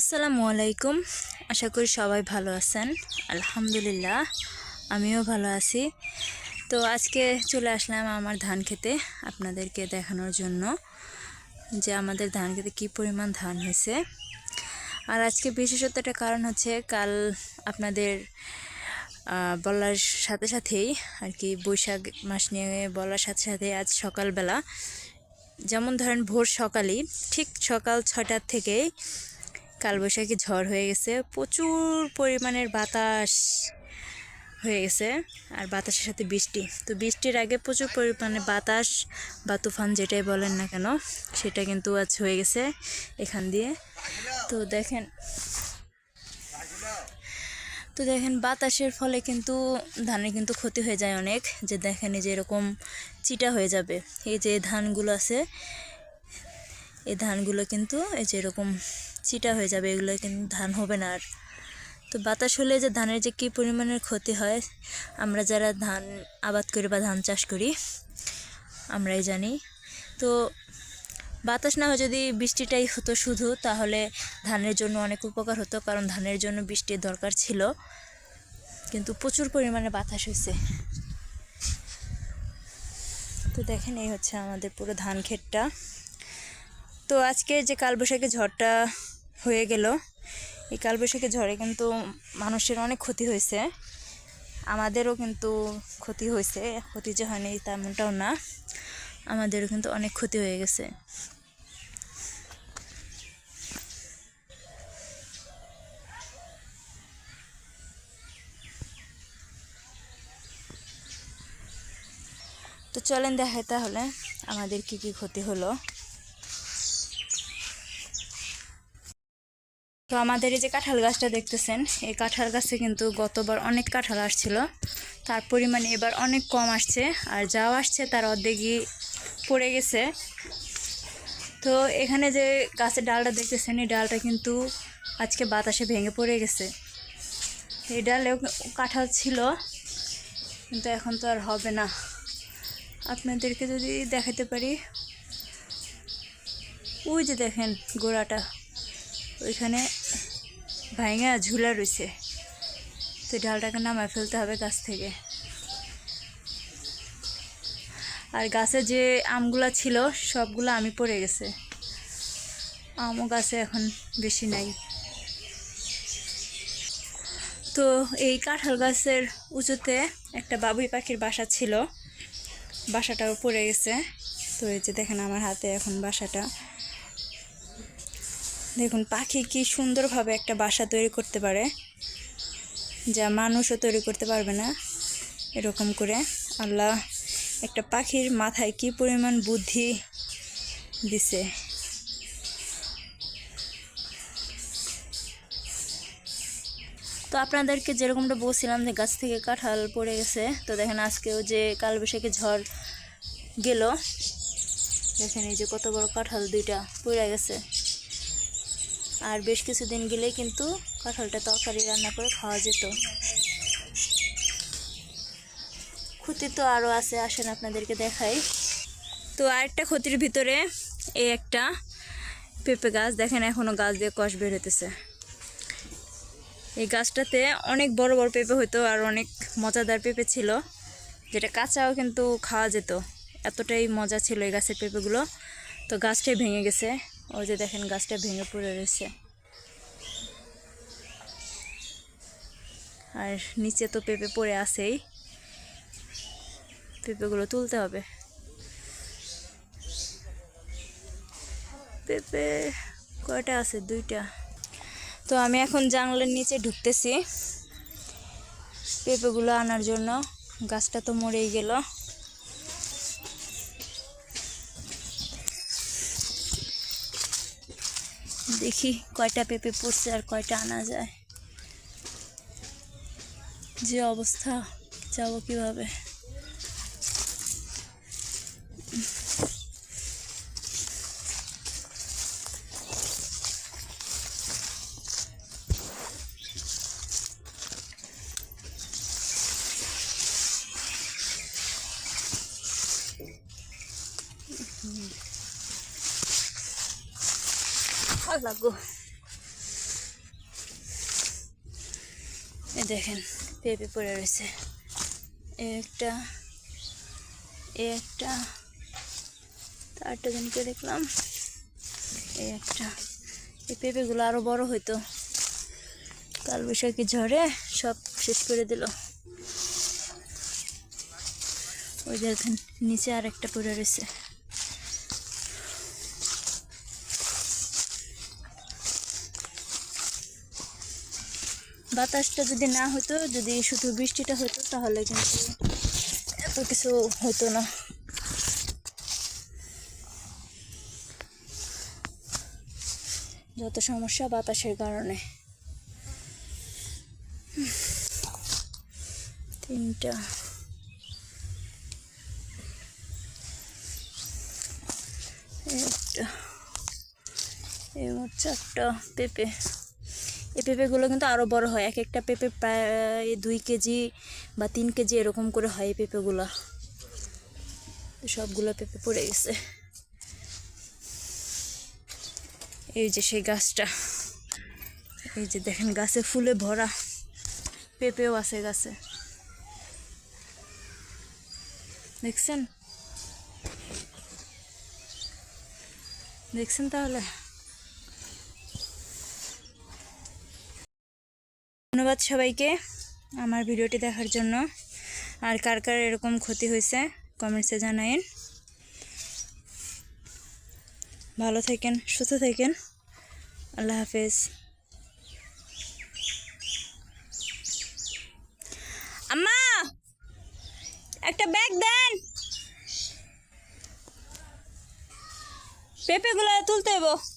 আসসালামু আলাইকুম। আশা করি সবাই ভালো আছেন। আলহামদুলিল্লাহ, আমিও ভালো আছি। তো আজকে চলে আসলাম আমার ধান খেতে আপনাদেরকে দেখানোর জন্য যে আমাদের ধান খেতে কী পরিমাণ ধান হয়েছে। আর আজকে বিশেষত কারণ হচ্ছে কাল আপনাদের বলার সাথে সাথেই আর কি বৈশাখ মাস নিয়ে বলার সাথে সাথে আজ সকালবেলা, যেমন ধরেন ভোর সকালই ঠিক সকাল ছটার থেকেই কালবৈশাখী ঝড় হয়ে গেছে। প্রচুর পরিমাণের বাতাস হয়ে গেছে আর বাতাসের সাথে বৃষ্টি। তো বৃষ্টির আগে প্রচুর পরিমাণে বাতাস বা তুফান যেটাই বলেন না কেন, সেটা কিন্তু আজ হয়ে গেছে এখান দিয়ে। তো দেখেন তো দেখেন বাতাসের ফলে কিন্তু ধানের কিন্তু ক্ষতি হয়ে যায় অনেক। যে দেখেন এই যে এরকম চিটা হয়ে যাবে। এই যে ধানগুলো আছে, এই ধানগুলো কিন্তু এই যে এরকম চিটা হয়ে যাবে, এগুলো কিন্তু ধান হবে না আর। তো বাতাস হলে যে ধানের যে কী পরিমাণের ক্ষতি হয়, আমরা যারা ধান আবাদ করি বা ধান চাষ করি, আমরাই জানি। তো বাতাস না হয় যদি বৃষ্টিটাই হতো শুধু, তাহলে ধানের জন্য অনেক উপকার হতো, কারণ ধানের জন্য বৃষ্টির দরকার ছিল। কিন্তু প্রচুর পরিমাণে বাতাস হয়েছে। তো দেখেন, এই হচ্ছে আমাদের পুরো ধান ক্ষেতটা। তো আজকে যে কালবৈশাখী ঝড়টা হয়ে গেল। এই কালবৈশাখী ঝড়ে কিন্তু মানুষের অনেক ক্ষতি হয়েছে। আমাদেরও কিন্তু ক্ষতি হয়েছে। ক্ষতি যে হয়নি তেমনটাও না। আমাদেরও কিন্তু অনেক ক্ষতি হয়ে গেছে। তো চলেন দেখায় তাহলে আমাদের কি কি ক্ষতি হলো। তো আমাদের এই যে কাঁঠাল গাছটা দেখতেছেন, এই কাঁঠাল গাছে কিন্তু গতবার অনেক কাঁঠাল আসছিল। তার পরিমাণে এবার অনেক কম আসছে, আর যাও আসছে তার অর্ধেকই পড়ে গেছে। তো এখানে যে গাছের ডালটা দেখতেছেন, এই ডালটা কিন্তু আজকে বাতাসে ভেঙে পড়ে গেছে। এই ডালেও কাঁঠাল ছিল, কিন্তু এখন তো আর হবে না। আপনাদেরকে যদি দেখাতে পারি, ওই যে দেখেন গোড়াটা। ওইখানে ভাঙা ঝুলা রয়েছে তো ডালটাকে নামায় ফেলতে হবে গাছ থেকে। আর গাছে যে আমগুলা ছিল, সবগুলো আমি পড়ে গেছে। আমও গাছে এখন বেশি নাই। তো এই কাঁঠাল গাছের উঁচুতে একটা বাবুই পাখির বাসা ছিল। বাসাটাও পড়ে গেছে। তো এই যে দেখেন আমার হাতে এখন বাসাটা। দেখুন, পাখি কি সুন্দরভাবে একটা বাসা তৈরি করতে পারে, যা মানুষও তৈরি করতে পারবে না, এরকম করে। আল্লাহ একটা পাখির মাথায় কি পরিমাণ বুদ্ধি দিছে। তো আপনাদেরকে যেরকমটা বলছিলাম যে গাছ থেকে কাঁঠাল পড়ে গেছে, তো দেখেন আজকেও যে কালবৈশাখী ঝড় গেল, দেখেন এই যে কত বড় কাঁঠাল দুইটা পড়ে গেছে। আর বেশ কিছুদিন গেলেই কিন্তু কাঁঠালটা তরকারি রান্না করে খাওয়া যেত। ক্ষতি তো আরও আছে, আসেন আপনাদেরকে দেখাই। তো আরেকটা ক্ষতির ভিতরে এই একটা পেঁপে গাছ, দেখেন এখনও গাছ দিয়ে কষ বের হতেছে এই গাছটাতে অনেক বড় বড় পেঁপে হতো আর অনেক মজাদার পেঁপে ছিল, যেটা কাঁচাও কিন্তু খাওয়া যেত। এতটাই মজা ছিল এই গাছের পেঁপেগুলো। তো গাছটাই ভেঙে গেছে। ওই যে দেখেন গাছটা ভেঙে পড়ে রয়েছে। আর নিচে তো পেঁপে পড়ে আছেই। পেঁপেগুলো তুলতে হবে। পেঁপে কয়টা আছে? দুইটা। তো আমি এখন জানলার নিচে ঢুকতেছি। পেঁপেগুলো আনার জন্য গাছটা তো মরেই গেল। দেখি কয়টা পেঁপে পড়ছে আর কয়টা আনা যায়। যে অবস্থা যাব কীভাবে? এ দেখেন, পেঁপে পড়ে রয়েছে। একটা একটা আটটা জনকে দেখলাম? এই একটা। এই পেঁপেগুলো আরও বড় হইতো। কাল বৈশাখী ঝড়ে সব শেষ করে দিল। ওই দেখেন, নিচে আর একটা পড়ে রয়েছে। বাতাসটা যদি না হতো, যদি শুধু বৃষ্টিটা হতো, তাহলে কিন্তু এত কিছু হতো না। যত সমস্যা বাতাসের কারণে। তিনটা। একটা। মোট চারটা পেঁপে। এই পেঁপেগুলো কিন্তু আরও বড় হয়। এক একটা পেঁপে প্রায় দুই কেজি বা তিন কেজি এরকম করে হয় এই পেঁপেগুলো। সবগুলো পেঁপে পড়ে গেছে। এই যে সেই গাছটা। এই যে দেখেন, গাছে ফুলে ভরা পেঁপেও আছে গাছে। দেখছেন? দেখছেন তাহলে? ধন্যবাদ সবাইকে আমার ভিডিওটি দেখার জন্য। আর কার কার এরকম ক্ষতি হয়েছে কমেন্টসে জানাইন ভালো থাকেন, সুস্থ থাকেন। আল্লাহ হাফেজ। আম্মা, একটা ব্যাগ দেন। পেঁপেগুলো তুলতে হইব।